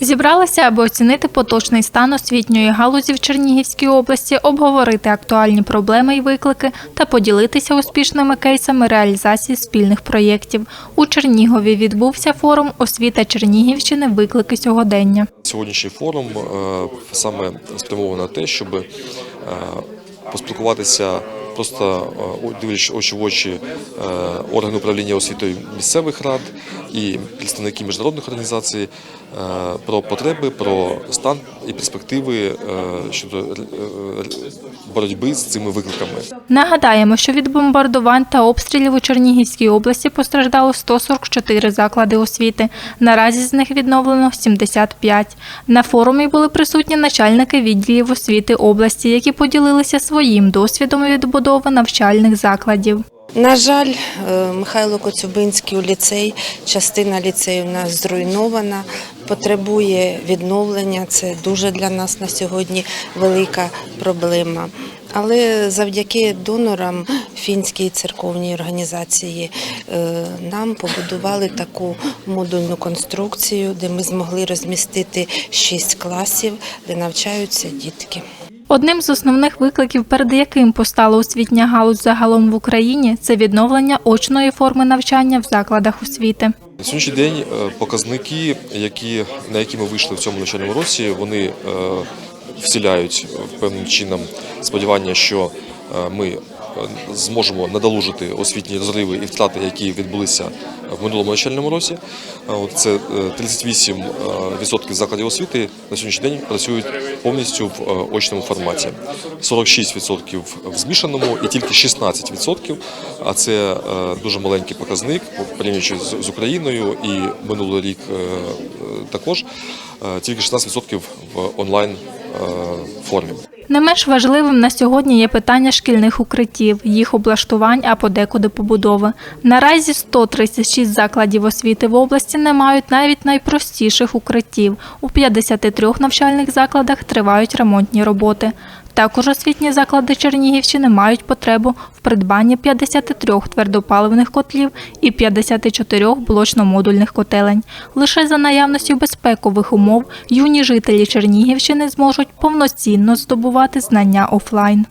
Зібралися, аби оцінити поточний стан освітньої галузі в Чернігівській області, обговорити актуальні проблеми і виклики та поділитися успішними кейсами реалізації спільних проєктів. У Чернігові відбувся форум Освіта Чернігівщини. Виклики сьогодення. Сьогоднішній форум е, саме спрямований на те, щоб е, поспілкуватися просто е, дивлячись очі в очі органи управління освітою місцевих рад і представники міжнародних організацій е, про потреби, про стан і перспективи е, щодо е, боротьби з цими викликами. Нагадаємо, що від бомбардувань та обстрілів у Чернігівській області постраждало 144 заклади освіти. Наразі з них відновлено 75. На форумі були присутні начальники відділів освіти області, які поділилися своїм досвідом відбудови навчальних закладів. На жаль, е, Михайло Коцюбинський ліцей, частина ліцею у нас зруйнована, потребує відновлення. Це дуже для нас на сьогодні велика проблема. Але завдяки донорам фінській церковній організації е, нам побудували таку модульну конструкцію, де ми змогли розмістити шість класів, де навчаються дітки. Одним з основних викликів, перед яким постала освітня галузь загалом в Україні, це відновлення очної форми навчання в закладах освіти. На сьогоднішній день е, показники, які, на які ми вийшли в цьому навчальному році, вони е, вселяють е, певним чином сподівання, що е, ми е, зможемо надолужити освітні розриви і втрати, які відбулися в минулому навчальному році. Це е, 38% закладів освіти на сьогоднішній день працюють повністю в очному форматі, 46% в змішаному і тільки 16%, а це дуже маленький показник, порівнюючи з Україною і минулий рік також, тільки 16% в онлайн е, формі. Не менш важливим на сьогодні є питання шкільних укриттів, їх облаштувань, а подекуди побудови. Наразі 136 закладів освіти в області не мають навіть найпростіших укриттів. У 53 навчальних закладах тривають ремонтні роботи. Також освітні заклади Чернігівщини мають потребу в придбанні 53 твердопаливних котлів і 54 блочно-модульних котелень. Лише за наявністю безпекових умов юні жителі Чернігівщини зможуть повноцінно здобувати знання офлайн.